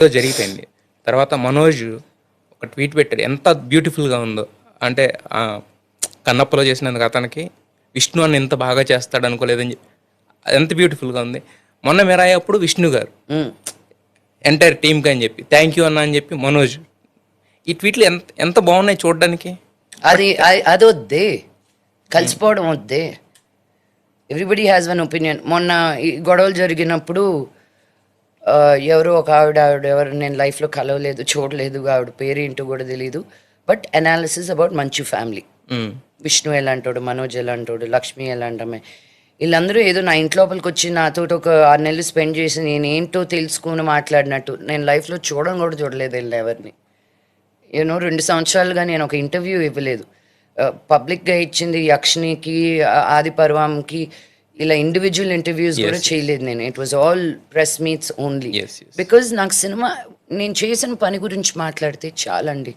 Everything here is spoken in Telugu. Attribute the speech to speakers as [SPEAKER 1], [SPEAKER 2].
[SPEAKER 1] ఏదో జరిగిపోయింది. తర్వాత మనోజ్ ఒక ట్వీట్ పెట్టాడు. ఎంత బ్యూటిఫుల్గా ఉందో. అంటే కన్నప్పలో చేసినందుకు అతనికి విష్ణు అని ఎంత బాగా చేస్తాడు అనుకోలేదని ఎంత బ్యూటిఫుల్గా ఉంది. మొన్న మెరాయి అప్పుడు విష్ణు గారు. ఎంటైర్ టీమ్కి అని చెప్పి థ్యాంక్ యూ అన్న అని చెప్పి మనోజ్. ఈ ట్వీట్లు ఎంత ఎంత బాగున్నాయి చూడడానికి?
[SPEAKER 2] అది అది- వద్దే. కలిసిపోవడం వద్దే. ఎవ్రీబడి హ్యాస్ వన్ ఒపీనియన్ మొన్న ఈ గొడవలు జరిగినప్పుడు ఎవరో ఒక ఆవిడ ఆవిడ ఎవరు నేను లైఫ్లో కలవలేదు చూడలేదు ఆవిడ పేరు ఏంటో కూడా తెలియదు బట్ అనాలిసిస్ అబౌట్ మంచి ఫ్యామిలీ. విష్ణు ఎలాంటోడు మనోజ్ ఎలాంటోడు లక్ష్మి ఎలాంటమే. వీళ్ళందరూ ఏదో నా ఇంటి లోపలికి వచ్చి నాతో ఒక ఆరు నెలలు స్పెండ్ చేసి నేనేంటో తెలుసుకుని మాట్లాడినట్టు. నేను లైఫ్లో చూడడం కూడా చూడలేదు వీళ్ళు ఎవరిని. యూనో రెండు సంవత్సరాలుగా నేను ఒక ఇంటర్వ్యూ ఇవ్వలేదు. పబ్లిక్గా ఇచ్చింది యక్షినికి ఆది పర్వంకి ఇలా ఇండివిజువల్ ఇంటర్వ్యూస్ కూడా చేయలేదు నేను it was all press meets only. Because నాకు సినిమా నేను చేసిన పని గురించి మాట్లాడితే చాలండి.